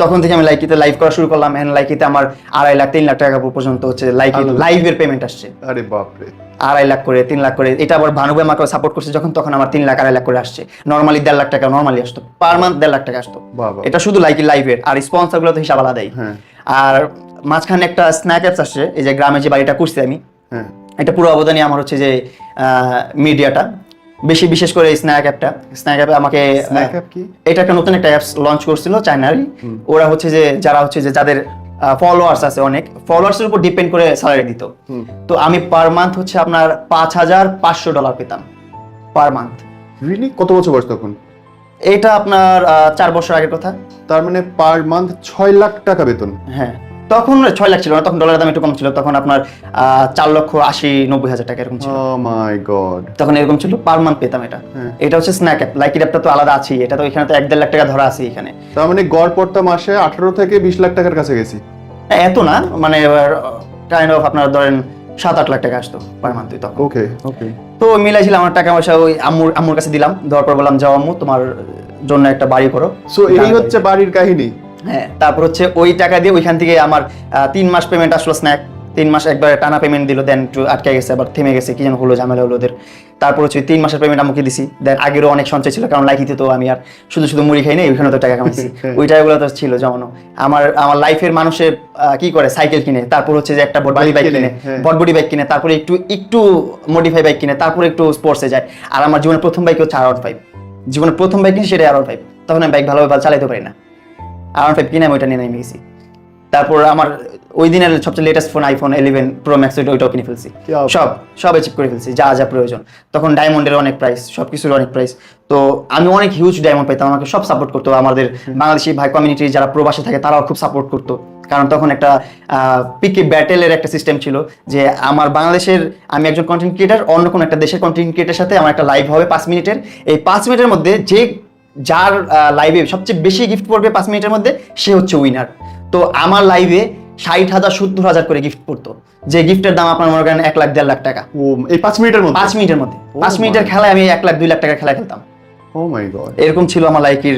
তখন থেকে আমি লাইকিতে লাইভ করা শুরু করলাম এন্ড লাইকিতে আমার আড়াই লাখ তিন লাখ টাকা পর্যন্ত হচ্ছে লাইকি। লাইভের পেমেন্ট আসছে। আরে বাপরে। আড়াই লাখ করে তিন লাখ করে এটা আবার ভানুবে আমাকে সাপোর্ট করছে যখন তখন আমার তিন লাখ আড়াই লাখ করে আসছে। নর্মালি দেড় লাখ টাকা নর্মালি আসতো। পার মান্থ দেড় লাখ টাকা আসতো। বাবা। এটা শুধু লাইকি লাইভের আর স্পন্সরগুলো তো হিসাব আলাদাই। হ্যাঁ। আর মাঝখানে একটা স্ন্যাক অ্যাপস আসছে এই যে গ্রামে যে বাড়িটা করছি আমি হ্যাঁ। এটা পুরো অবদানই আমার হচ্ছে যে মিডিয়াটা বেশি বিশেষ করে স্ন্যাক অ্যাপটা স্ন্যাক অ্যাপে আমাকে? এটা একটা নতুন একটা অ্যাপস লঞ্চ করছিল চায়নারই ওরা হচ্ছে যে যারা হচ্ছে যে যাদের ফলোয়ার্স আছে অনেক ফলোয়ার্স এর উপর ডিপেন্ড করে স্যালারি দিত। তো আমি পার মান্থ হচ্ছে আপনার পাঁচ হাজার পাঁচশো ডলার পেতাম পার মান্থ রিলি কত বছর বয়স তখন? এটা আপনার চার বছর আগের কথা। তার মানে পার মান্থ ছয় লাখ টাকা বেতন। হ্যাঁ। তখন ছয় লাখ ছিল না তখন ডলারের দাম একটু কম ছিল তখন আপনার আহ, চার লক্ষ আশি নব্বই হাজার টাকা এরকম ছিল। মাই গড তখন এরকম ছিল পার মান্থ পেতাম এটা। হ্যাঁ। এটা হচ্ছে স্ন্যাক অ্যাপ লাইক অ্যাপটা তো আলাদা আছেই এটা তো এখানে তো এক দেড় লাখ টাকা ধরা আছে এখানে। তার মানে গড় পড়তা মাসে আঠারো থেকে বিশ লাখ টাকার কাছে গেছি। হ্যাঁ, এত না মানে কাইন্ড অফ আপনার ধরেন সাত আট লাখ টাকা আসতো পার মান্থ তখন। ওকে ওকে তো মিলাইছিলাম আমার টাকা পয়সা ওই আম্মুর আম্মুর কাছে দিলাম দেওয়ার পর বললাম যাও আম্মু তোমার জন্য একটা বাড়ি করো। সো এই হচ্ছে বাড়ির কাহিনী। হ্যাঁ। তারপর হচ্ছে ওই টাকা দিয়ে ওইখান থেকে আমার তিন মাস পেমেন্ট আসলো স্ন্যাক তিন মাস একবারে টানা পেমেন্ট দিল দেন একটু আটকে গেছে আবার থেমে গেছে কি যেন হলো ঝামেলা হলো ওদের। তারপর হচ্ছে তিন মাসের পেমেন্ট আমাকে দিছি। দেন আগেরও অনেক সঞ্চয় ছিল কারণ লাইকিতে তো আমি আর শুধু শুধু মুড়ি খাই না ওইখানে তো টাকা কামাইছি। [LAUGHS] ওই টাকাগুলো তো ছিল জমানো। আমার আমার লাইফের মানুষের আহ, কি করে সাইকেল কিনে? তারপর হচ্ছে যে একটা Bike বাইক কিনে, কিনে হ্যাঁ। বাইক কিনে তারপরে একটু একটু মডিফাই বাইক কিনে তারপরে একটু স্পোর্টসে যায়। আর আমার জীবনের প্রথম বাইক হচ্ছে আর ফাইভ জীবনের প্রথম বাইক কিনে সেটাই আর ফাইভ তখন আমি বাইক ভালোভাবে চালাইতে পারি না। আর ফাইভ কিনে আমি ওইটা নিয়ে নেমে গেছি। তারপর আমার ওই দিনের সবচেয়ে latest phone iPhone eleven Pro Max ওইটা ওইটাও কিনে ফেলছি। সব সব অ্যাচিভ করে ফেলছি যা যা প্রয়োজন। তখন ডায়মন্ডের অনেক প্রাইস সব কিছুর অনেক প্রাইস তো আমি অনেক হিউজ ডায়মন্ড পেতাম আমাকে সব সাপোর্ট করতো। আমাদের বাংলাদেশি ভাই কমিউনিটি যারা প্রবাসে থাকে তারাও খুব সাপোর্ট করতো। কারণ তখন একটা পিকে ব্যাটেলের একটা সিস্টেম ছিল যে আমার বাংলাদেশের আমি একজন কন্টেন্ট ক্রিয়েটার অন্য কোনো একটা দেশের কন্টেন্ট ক্রিয়েটার সাথে আমার একটা লাইভ হবে পাঁচ মিনিটের। এই পাঁচ মিনিটের মধ্যে যে যার লাইভে সবচেয়ে বেশি গিফট পড়বে পাঁচ মিনিটের মধ্যে সে হচ্ছে উইনার তো আমার লাইভে ষাট হাজার সত্তর হাজার করে গিফট পড়তো। যে গিফটের দাম আপনার মনে করেন এক লাখ দেড় লাখ টাকা। ও এই পাঁচ মিনিটের মধ্যে? পাঁচ মিনিটের মধ্যে। Oh পাঁচ মিনিটের খেলায় আমি এক লাখ দুই লাখ টাকা খেলা খেলতাম। ও এরকম ছিল আমার লাইকির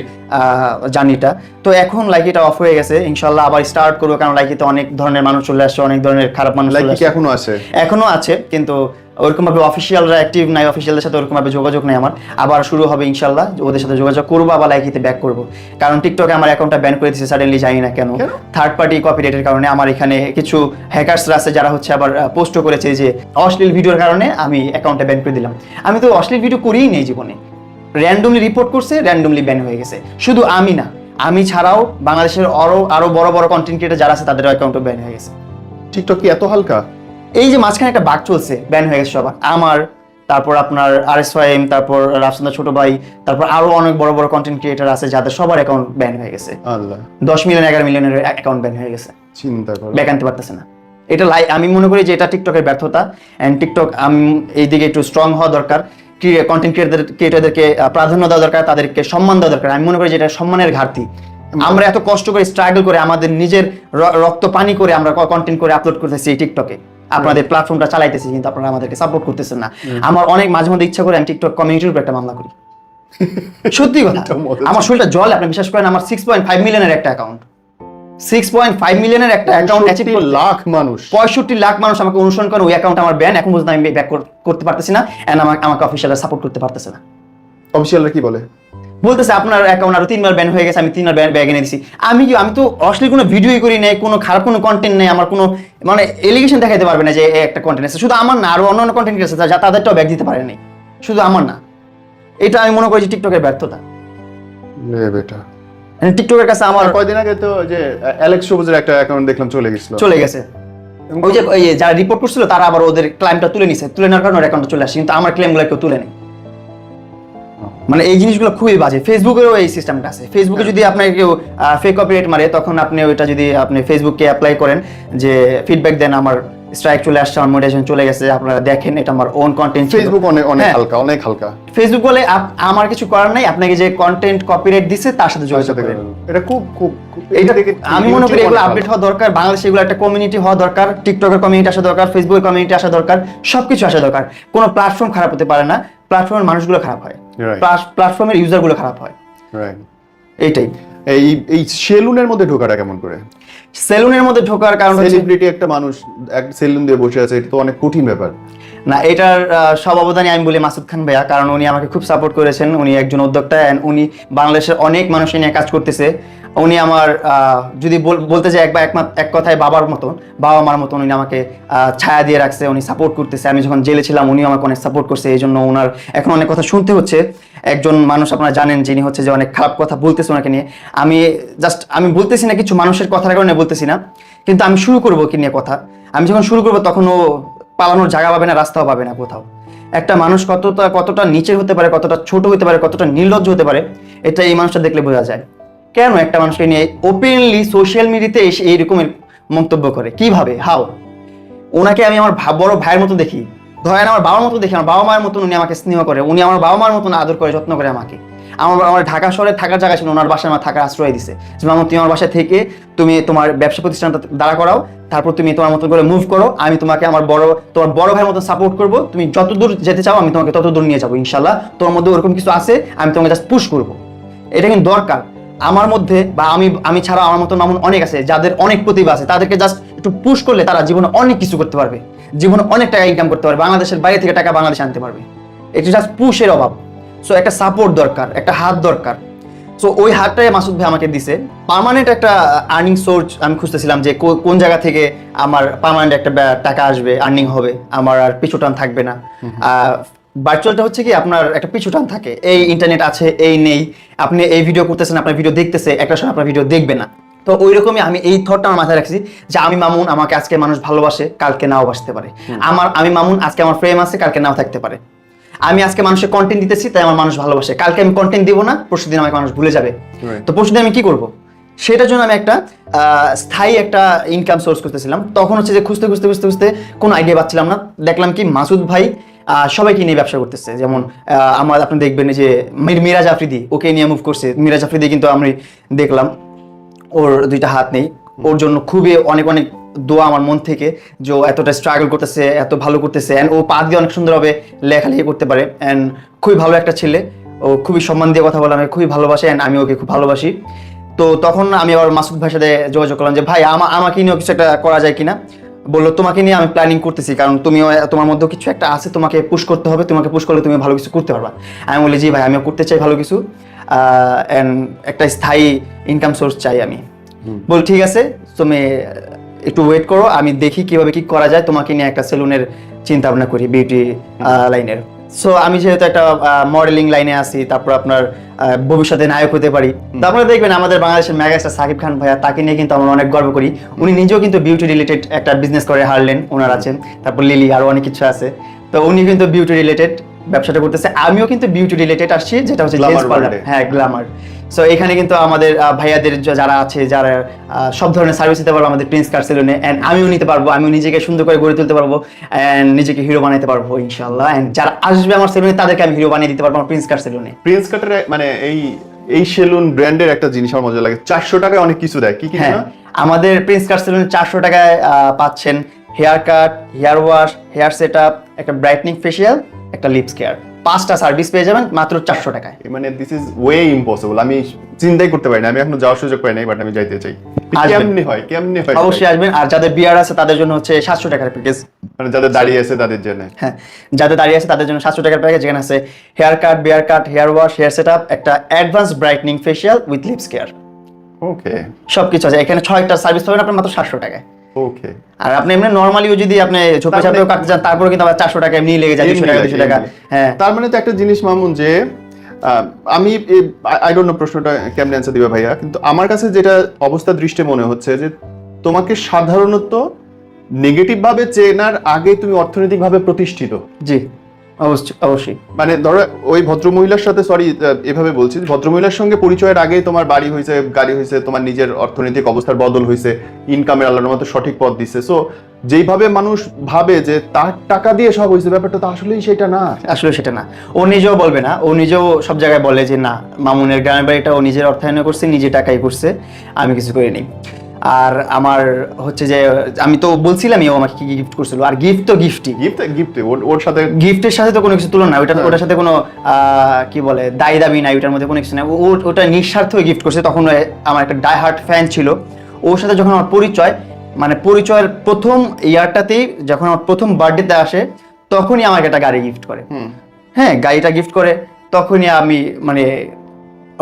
জার্নিটা তো এখন লাইকিটা অফ হয়ে গেছে। ইনশাল্লাহ আবার স্টার্ট করব কারণ লাইকিতে অনেক ধরনের মানুষ চলে আসছে অনেক ধরনের খারাপ মানুষ। এখনও আছে? এখনও আছে কিন্তু ওরকম ভাবে অফিসিয়ালরা অ্যাক্টিভ নাই অফিসিয়ালদের সাথে ওরকম ভাবে যোগাযোগ নেই আমার। আবার শুরু হবে ইনশাল্লাহ ওদের সাথে যোগাযোগ করব আবার লাইকিতে ব্যাক করব। কারণ টিকটকে আমার অ্যাকাউন্টটা ব্যান করে দিয়েছে সাডেনলি জানি না কেন? থার্ড পার্টি কপিরাইটের কারণে আমার এখানে কিছু হ্যাকার্সরা আছে যারা হচ্ছে আবার পোস্টও করেছে যে অশ্লীল ভিডিওর কারণে আমি অ্যাকাউন্টটা ব্যান করে দিলাম। আমি তো অশ্লীল ভিডিও করিই নেই জীবনে। র্যান্ডমলি রিপোর্ট করছে র্যান্ডমলি ব্যান হয়ে গেছে। শুধু আমি না আমি ছাড়াও বাংলাদেশের আরও আরও বড় বড় কন্টেন্ট ক্রিয়েটার যারা আছে তাদের অ্যাকাউন্টও ব্যান হয়ে গেছে। টিকটক কি এত হালকা? এই যে মাঝখানে একটা বাঘ চলছে ব্যান হয়ে গেছে সবার। আমার তারপর আপনার আর এস ফাইম তারপর রাফসান্দা ছোট ভাই তারপর আরও অনেক বড় বড় কন্টেন্ট ক্রিয়েটার আছে যাদের সবার অ্যাকাউন্ট ব্যান হয়ে গেছে। আল্লাহ। দশ মিলিয়ন এগারো মিলিয়নের অ্যাকাউন্ট ব্যান হয়ে গেছে। চিন্তা করো। ব্যাক আনতে পারতেছে না। এটা লাই আমি মনে করি যে এটা টিকটকের ব্যর্থতা। অ্যান্ড টিকটক আমি এই দিকে একটু স্ট্রং হওয়া দরকার। কন্টেন্ট ক্রিয়েটার ক্রিয়েটারদেরকে প্রাধান্য দেওয়া দরকার তাদেরকে সম্মান দেওয়া দরকার। আমি মনে করি যে এটা সম্মানের ঘাটতি। আমরা এত কষ্ট করে স্ট্রাগল করে আমাদের নিজের রক্ত পানি করে আমরা কন্টেন্ট করে আপলোড করতেছি এই টিকটকে আপনাদের প্ল্যাটফর্মটা চালাইতেছি কিন্তু আপনারা আমাদেরকে সাপোর্ট করতেছেন না। আমার অনেক মাঝে মধ্যে ইচ্ছা করে আমি টিকটক কমিউনিটির উপর একটা মামলা করি। [LAUGHS] সত্যি কথা। আমার শরীরটা জল আপনি বিশ্বাস করেন আমার সিক্স পয়েন্ট ফাইভ মিলিয়নের একটা অ্যাকাউন্ট সিক্স পয়েন্ট ফাইভ মিলিয়নের একটা অ্যাকাউন্ট অ্যাচিভ 65 লাখ মানুষ। পঁয়ষট্টি লাখ মানুষ আমাকে অনুসরণ করে ওই অ্যাকাউন্ট আমার ব্যান এখন পর্যন্ত আমি ব্যাক করতে পারতেছি না এন্ড আমাকে আমাকে অফিসিয়ালরা সাপোর্ট করতে পারতেছে না। অফিসিয়ালরা কি বলে? বলতেছে আপনার অ্যাকাউন্ট আরও তিনবার ব্যান হয়ে গেছে আমি তিনবার ব্যান ব্যাগ এনে দিছি। আমি কি আমি তো অশ্লীল কোনো ভিডিওই করি নাই কোনো খারাপ কোনো কন্টেন্ট নেই আমার কোনো মানে এলিগেশন দেখাতে পারবে না যে একটা কন্টেন্ট আছে। শুধু আমার না আরও অন্যান্য কন্টেন্ট আছে যা তাদেরটাও ব্যাগ দিতে পারে নাই। শুধু আমার না। এটা আমি মনে করি যে টিকটকের ব্যর্থতা। বেটা। টিকটকের কাছে আমার কয়দিন আগে তো যে অ্যালেক্স সবুজের একটা অ্যাকাউন্ট দেখলাম চলে গেছিল। চলে গেছে। ওই যে যারা রিপোর্ট করছিল তারা আবার ওদের ক্লাইমটা তুলে নিছে। তুলে নেওয়ার কারণে অ্যাকাউন্টটা চলে আসে কিন্তু আমার ক্লেমগুলো কেউ তুলে নেই। মানে এই জিনিসগুলো খুবই বাজে। ফেসবুকেরও এই সিস্টেমটা আছে। ফেসবুকে যদি আপনাকে কেউ ফেক কপিরাইট মারে তখন আপনি ওইটা যদি আপনি ফেসবুককে অ্যাপ্লাই করেন যে ফিডব্যাক দেন আমার স্ট্রাইক চলে আসছে আমার মোটিভেশন চলে গেছে আপনারা দেখেন এটা আমার ওন কন্টেন্ট ফেসবুক অনেক অনেক হ্যাঁ। হালকা অনেক হালকা। ফেসবুক বলে আমার কিছু করার নাই আপনাকে যে কন্টেন্ট কপিরাইট দিছে তার সাথে যোগাযোগ করেন। এটা খুব খুব এটা দেখে আমি মনে করি এগুলো আপডেট হওয়া দরকার বাংলাদেশে এগুলো একটা কমিউনিটি হওয়া দরকার টিকটকের কমিউনিটি আসা দরকার ফেসবুকের কমিউনিটি আসা দরকার সবকিছু আসা দরকার। কোনো প্ল্যাটফর্ম খারাপ হতে পারে না প্ল্যাটফর্মের মানুষগুলো খারাপ হয়. প্ল্যাটফর্মের ইউজারগুলো খারাপ হয়। এইটাই। এই এই সেলুনের মধ্যে ঢোকাটা কেমন করে? সেলুনের মধ্যে ঢোকার কারণ সেলিব্রিটি একটা মানুষ এক সেলুন দিয়ে বসে আছে এটা তো অনেক কঠিন ব্যাপার। না এটার সব অবদানই আমি বলি মাসুদ খান ভাইয়া কারণ উনি আমাকে খুব সাপোর্ট করেছেন। উনি একজন উদ্যোক্তা অ্যান্ড উনি বাংলাদেশের অনেক মানুষ নিয়ে কাজ করতেছে। উনি আমার যদি বল- বলতে যাই একবার একমাত্র এক কথায় বাবার মতন, বাবা মার মতন উনি আমাকে ছায়া দিয়ে রাখছে, উনি সাপোর্ট করতেছে। আমি যখন জেলে ছিলাম, উনিও আমাকে অনেক সাপোর্ট করছে এই জন্য ওনার এখন অনেক কথা শুনতে হচ্ছে। একজন মানুষ আপনারা জানেন যিনি হচ্ছে যে অনেক খারাপ কথা বলতেছে ওনাকে নিয়ে। আমি জাস্ট আমি বলতেছি না কিছু মানুষের কথার কারণে বলতেছি না, কিন্তু আমি শুরু করব কি নিয়ে কথা। আমি যখন শুরু করব তখন ও পালানোর জায়গা পাবে না, রাস্তাও পাবে না কোথাও। একটা মানুষ কতটা কতটা নিচের হতে পারে, কতটা ছোট হতে পারে, কতটা নির্লজ্জ হতে পারে, এটা এই মানুষটা দেখলে বোঝা যায়। কেন একটা মানুষকে নিয়ে ওপেনলি সোশ্যাল মিডিয়াতে এসে এইরকমের মন্তব্য করে? কীভাবে? হাও ওনাকে আমি আমার বড় ভাইয়ের মতো দেখি। ধরেন আমার বাবার মতো দেখি, আমার বাবা মায়ের মতন উনি আমাকে স্নেহ করে, উনি আমার বাবা মার মতন আদর করে, যত্ন করে আমাকে। আমার আমার ঢাকা শহরে থাকার জায়গা ছিল, ওনার বাসায় আমার থাকার আশ্রয় দিছে। যে, মামা, তুমি আমার বাসায় থেকে তুমি তোমার ব্যবসা প্রতিষ্ঠানটা দাঁড়া করাও, তারপর তুমি তোমার মতন করে মুভ করো, আমি তোমাকে আমার বড়, তোমার বড় ভাইয়ের মতন সাপোর্ট করব। তুমি যত দূর যেতে চাও, আমি তোমাকে তত দূর নিয়ে যাব, ইনশাল্লাহ। তোমার মধ্যে ওরকম কিছু আছে, আমি তোমাকে জাস্ট পুশ করব। এটা কিন্তু দরকার। আমার মধ্যে বা আমি আমি ছাড়া আমার মতো এমন অনেক আছে যাদের অনেক প্রতিভা আছে। তাদেরকে জাস্ট একটু পুশ করলে তারা জীবনে অনেক কিছু করতে পারবে। জীবনে অনেক টাকা ইনকাম করতে পারবে। বাংলাদেশের বাইরে থেকে টাকা বাংলাদেশে আনতে পারবে। এটা জাস্ট পুশের অভাব। সো একটা সাপোর্ট দরকার একটা হাত দরকার। সো ওই হাতটাই মাসুদ ভাই আমাকে দিছে। পার্মানেন্ট একটা আর্নিং সোর্স আমি খুঁজতেছিলাম যে কোন জায়গা থেকে আমার পার্মানেন্ট একটা টাকা আসবে আর্নিং হবে। আমার আর পিছু টান থাকবে না। ভার্চুয়ালটা হচ্ছে কি আপনার একটা পিছু টান থাকে। এই ইন্টারনেট আছে এই নেই। আপনি এই ভিডিও করতেছেন আপনার ভিডিও দেখতেছে একটা সময় আপনার ভিডিও দেখবে না। তো ওই রকমই আমি এই থটটা আমার মাথায় রাখছি যে আমি মামুন আমাকে আজকে মানুষ ভালোবাসে কালকে নাও বাসতে পারে। আমার আমি মামুন আজকে আমার ফ্রেম আছে কালকে নাও থাকতে পারে। আমি আজকে মানুষের কন্টেন্ট দিতেছি তাই আমার মানুষ ভালোবাসে। কালকে আমি কন্টেন্ট দিব না পরশু দিন আমাকে মানুষ ভুলে যাবে। তো পরশু দিন আমি কি করব? সেটার জন্য আমি একটা আহ, স্থায়ী একটা ইনকাম সোর্স করতেছিলাম। তখন হচ্ছে যে খুঁজতে খুঁজতে খুঁজতে খুঁজতে কোনো আইডিয়া পাচ্ছিলাম না। দেখলাম কি মাসুদ ভাই সবাইকে নিয়ে ব্যবসা করতেছে। যেমন আমার আপনি দেখবেন যে মিরাজ আফ্রিদি, ওকে নিয়ে মুভ করছে। মিরাজ আফ্রিদি কিন্তু আমি দেখলাম, ওর দুইটা হাত নেই। ওর জন্য খুবই অনেক অনেক দোয়া আমার মন থেকে যে ও এতটা স্ট্রাগল করতেছে, এত ভালো করতেছে। অ্যান্ড ও পা দিয়ে অনেক সুন্দরভাবে লেখালেখি করতে পারে। অ্যান্ড খুবই ভালো একটা ছেলে। ও খুবই সম্মান দিয়ে কথা বলে আমি খুবই ভালোবাসি। অ্যান্ড আমি ওকে খুব ভালোবাসি। তো তখন আমি আবার মাসুদ ভাইয়ের সাথে যোগাযোগ করলাম যে, ভাই, আমা আমাকে নিয়েও কিছু একটা করা যায় কিনা? বলল তোমাকে নিয়ে আমি প্ল্যানিং করতেছি কারণ তুমি তোমার মধ্যে কিছু একটা আছে তোমাকে পুশ করতে হবে তোমাকে পুশ করলে তুমি ভালো কিছু করতে পারবা। আমি বলি জি ভাই আমিও করতে চাই ভালো কিছু অ্যান্ড একটা স্থায়ী ইনকাম সোর্স চাই আমি। বল ঠিক আছে তুমি একটু ওয়েট করো আমি দেখি কীভাবে কি করা যায় তোমাকে নিয়ে একটা সেলুনের চিন্তা ভাবনা করি বিউটি লাইনের সো আমি যেহেতু একটা মডেলিং লাইনে আছি তারপর আপনার ভবিষ্যতে নায়ক হতে পারি। তারপরে দেখবেন আমাদের বাংলাদেশের মেগাস্টার সাকিব খান ভাইয়া তাকে নিয়ে কিন্তু আমরা অনেক গর্ব করি। উনি নিজেও কিন্তু বিউটি রিলেটেড একটা বিজনেস করে হারলেন ওনার আছেন। তারপর লিলি আরও অনেক কিছু আছে। তো উনি কিন্তু বিউটি রিলেটেড ব্যবসাটা করতেছে। আমিও কিন্তু বিউটি রিলেটেড আসছি যেটা হচ্ছে হ্যাঁ গ্ল্যামার সো এখানে কিন্তু আমাদের ভাইয়াদের যারা আছে যারা সব ধরনের সার্ভিস দিতে পারব আমাদের প্রিন্স কার সেলুনে অ্যান্ড আমিও নিতে পারব আমিও নিজেকে সুন্দর করে গড়ে তুলতে পারব অ্যান্ড নিজেকে হিরো বানাতে পারব ইনশাল্লাহ অ্যান্ড যারা আসবে আমার সেলুনে তাদেরকে আমি হিরো বানিয়ে দিতে পারব আমার প্রিন্স কার সেলুনে প্রিন্স কাটের মানে এই এই সেলুন ব্র্যান্ডের একটা জিনিস আমার মজা লাগে। চারশো টাকায় অনেক কিছু দেয় কি কি হ্যাঁ আমাদের প্রিন্স কার সেলুনে চারশো টাকায় পাচ্ছেন hair cut hair wash hair set up একটা ব্রাইটনিং ফেসিয়াল একটা লিপস কেয়ার পাঁচটা সার্ভিস পেয়ে যাবেন মাত্র চারশো টাকায়। মানে দিস ইজ ওয়ে ইম্পসিবল আমি চিন্তাই করতে পারি না আমি এখনও যাওয়ার সুযোগ পাই নাই বাট আমি যাইতে চাই। কেমনে হয় কেমনে হয়? অবশ্যই আসবেন আর যাদের বিয়ার আছে তাদের জন্য হচ্ছে সাতশো টাকার প্যাকেজ মানে যাদের দাঁড়িয়ে আছে তাদের জন্য। হ্যাঁ যাদের দাঁড়িয়ে আছে তাদের জন্য সাতশো টাকার প্যাকেজ যেখানে আছে hair cut beard cut hair wash hair set up একটা advance brightening facial with lips care okay সব কিছু আছে এখানে ছয়টা সার্ভিস পাবেন আপনার মাত্র সাতশো টাকায়। ওকে আর আপনি এমনি নরমালিও যদি আপনি ছোট মানে- কাটতে চান তারপরে কিন্তু আবার চারশো টাকা এমনি লেগে যায় দুশো টাকা দুশো টাকা। হ্যাঁ। তার মানে তো একটা জিনিস মামুন যে আহ, আমি আই ডোন্ট নো প্রশ্নটা কেমনে অ্যান্সার দিবে ভাইয়া কিন্তু আমার কাছে যেটা অবস্থা দৃষ্টে মনে হচ্ছে যে তোমাকে সাধারণত নেগেটিভ ভাবে চেনার আগে তুমি অর্থনৈতিক ভাবে প্রতিষ্ঠিত। জি। অবশ্যই অবশ্যই। মানে ধরো, ওই ভদ্রমহিলার সাথে সরি এভাবে বলছি, ভদ্রমহিলার সঙ্গে পরিচয়ের আগে তোমার বাড়ি হয়েছে, গাড়ি হয়েছে, তোমার নিজের অর্থনৈতিক অবস্থার বদল হয়েছে ইনকামের আল্লাহর মতো সঠিক পথ দিচ্ছে সো যেইভাবে মানুষ ভাবে যে তার টাকা দিয়ে সব হয়েছে, ব্যাপারটা তো আসলেই সেটা না। আসলে সেটা না। ও নিজেও বলবে না। ও নিজেও সব জায়গায় বলে যে, না, মামুনের গ্রামের বাড়িটা ও নিজের অর্থায়নে করছে, নিজে টাকাই করছে, আমি কিছু করিনি আর আমার হচ্ছে যে আমি তো বলছিলামই ও আমাকে কি গিফট করছিল আর গিফট তো গিফটই গিফট গিফট ওর সাথে গিফটের সাথে তো কোনো কিছু তুলনা না ওটা হ্যাঁ। ওটার সাথে কোনো কি বলে দায়ী দাবি নাই ওটার মধ্যে কোনো কিছু নাই। ও ওটা নিঃস্বার্থ গিফট করছে তখন আমার একটা ডাই হার্ট ফ্যান ছিল। ওর সাথে যখন আমার পরিচয় মানে পরিচয়ের প্রথম ইয়ারটাতেই যখন আমার প্রথম বার্থডেতে আসে তখনই আমাকে একটা গাড়ি গিফট করে। হ্যাঁ গাড়িটা গিফট করে তখনই আমি মানে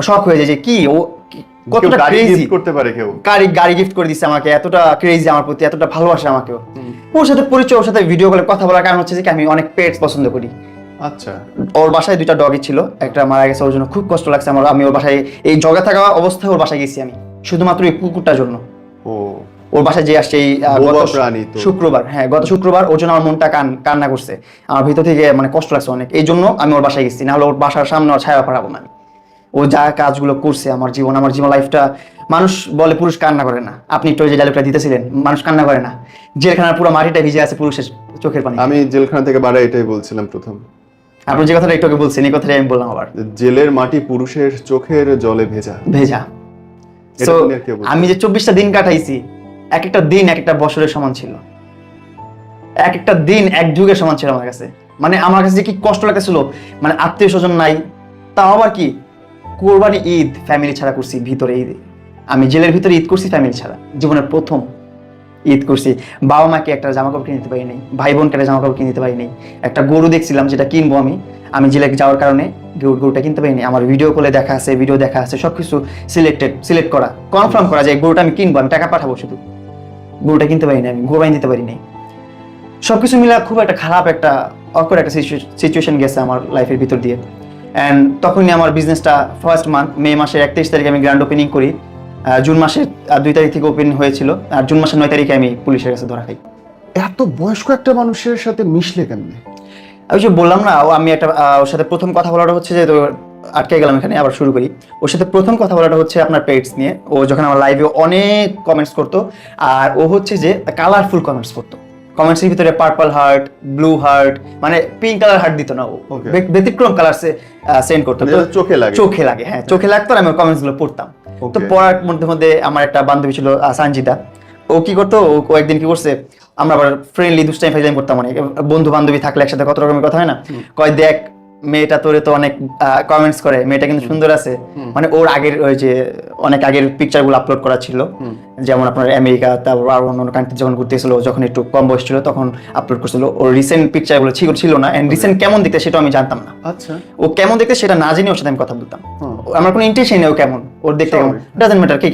শখ হয়ে যায় যে কি ও কতটা ক্রেজি করতে পারে কেউ। গাড়ি গাড়ি গিফট করে দিচ্ছে আমাকে এতটা ক্রেজি আমার প্রতি এতটা ভালোবাসে আমাকেও। ওর সাথে পরিচয় ওর সাথে ভিডিও কলে কথা বলার কারণ হচ্ছে যে আমি অনেক পেটস পছন্দ করি। আচ্ছা। ওর বাসায় দুইটা ডগই ছিল একটা মারা গেছে ওর জন্য খুব কষ্ট লাগছে আমার আমি ওর বাসায় এই জগা থাকা অবস্থায় ওর বাসায় গেছি আমি শুধুমাত্র এই কুকুরটার জন্য। ও। ওর বাসায় যে আসছে এই। শুক্রবার হ্যাঁ গত শুক্রবার ওর জন্য আমার মনটা কান কান্না করছে। আমার ভিতর থেকে মানে কষ্ট লাগছে অনেক। এই জন্য আমি ওর বাসায় গেছি নাহলে ওর বাসার সামনে ছায়া পাঠাবো না আমি। ও যা কাজগুলো করছে আমার জীবন আমার জীবন লাইফটা মানুষ বলে পুরুষ কান্না করে না। আপনি একটু যে ডায়লগটা দিতেছিলেন মানুষ কান্না করে না। জেলখানার পুরো মাটিটা ভিজে আছে পুরুষের চোখের পানি। আমি জেলখানা থেকে বাড়া এটাই বলছিলাম প্রথম। আপনি যে কথাটা একটু আগে বলছেন এই কথাটাই আমি বললাম আবার। জেলের মাটি পুরুষের চোখের জলে ভেজা। ভেজা। আমি যে চব্বিশটা দিন কাটাইছি এক একটা দিন এক একটা বছরের সমান ছিল। এক একটা দিন এক যুগের সমান ছিল আমার কাছে। মানে আমার কাছে যে কি কষ্ট লাগতেছিল মানে আত্মীয় স্বজন নাই তাও আবার কি কোরবানি ঈদ ফ্যামিলি ছাড়া করছি, ভিতরে ঈদ। আমি জেলের ভিতরে ঈদ করছি ফ্যামিলি ছাড়া। জীবনের প্রথম ঈদ করছি। বাবা মাকে একটা জামা কাপড় কিনে দিতে পারি ভাই বোনকে একটা জামা কাপড় কিনে দিতে পারি একটা গরু দেখছিলাম যেটা কিনবো আমি আমি জেলে যাওয়ার কারণে গরু গরুটা কিনতে পারিনি আমার ভিডিও কলে দেখা আছে ভিডিও দেখা আছে, সবকিছু সিলেক্টেড সিলেক্ট করা কনফার্ম করা যায় গরুটা আমি কিনবো, আমি টাকা পাঠাবো শুধু। গরুটা কিনতে পারিনি আমি গরু দিতে পারি নাই। সবকিছু মিলা খুব একটা খারাপ একটা অকর একটা সিচুয়েশন গেছে আমার লাইফের ভিতর দিয়ে। অ্যান্ড তখনই আমার বিজনেসটা ফার্স্ট মান্থ মে মাসের একত্রিশ তারিখে আমি গ্র্যান্ড ওপেনিং করি। জুন মাসের দুই তারিখ থেকে ওপেন হয়েছিল। আর জুন মাসের নয় তারিখে আমি পুলিশের কাছে ধরা খাই। এত বয়স্ক একটা মানুষের সাথে মিশলে কেমনে? আমি যে বললাম না ও আমি একটা ওর সাথে প্রথম কথা বলাটা হচ্ছে যে তো আটকে গেলাম এখানে আবার শুরু করি। ওর সাথে প্রথম কথা বলাটা হচ্ছে আপনার পেটস নিয়ে। ও যখন আমার লাইভে অনেক কমেন্টস করতো আর ও হচ্ছে যে কালারফুল কমেন্টস করতো। কমেন্টসের ভিতরে পার্পল হার্ট ব্লু হার্ট মানে পিঙ্ক কালার হার্ট দিত না ও। ব্যতিক্রম কালার সেন্ড করতো। চোখে লাগে। চোখে লাগে হ্যাঁ চোখে লাগতো আর আমি কমেন্টসগুলো পড়তাম। তো পড়ার মধ্যে মধ্যে আমার একটা বান্ধবী ছিল সানজিদা। ও কি করতো? ও কয়েকদিন কি করছে? আমরা আবার ফ্রেন্ডলি দুষ্টাইম ফাইজাইম করতাম অনেক। বন্ধু বান্ধবী থাকলে একসাথে কত রকমের কথা হয় না? কয় দেখ মেয়েটা তোরে তো অনেক কমেন্টস করে মেয়েটা কিন্তু সুন্দর আছে। মানে ওর আগের ওই যে অনেক আগের পিকচারগুলো আপলোড করা ছিল। যেমন আপনার আমেরিকা তারপর আর অন্য কান্ট্রি যখন ঘুরতে গেছিল যখন একটু কম বয়স ছিল তখন আপলোড করছিল। ওর রিসেন্ট পিকচারগুলো ছিল ছিল না। এন্ড রিসেন্ট কেমন দেখতে সেটা আমি জানতাম না। আচ্ছা। ও কেমন দেখতে সেটা না জেনে ওর সাথে আমি কথা বলতাম। আমার কোনো ইন্টেনশন নেই ও কেমন ওর দেখতে কেমন। Doesn't matter K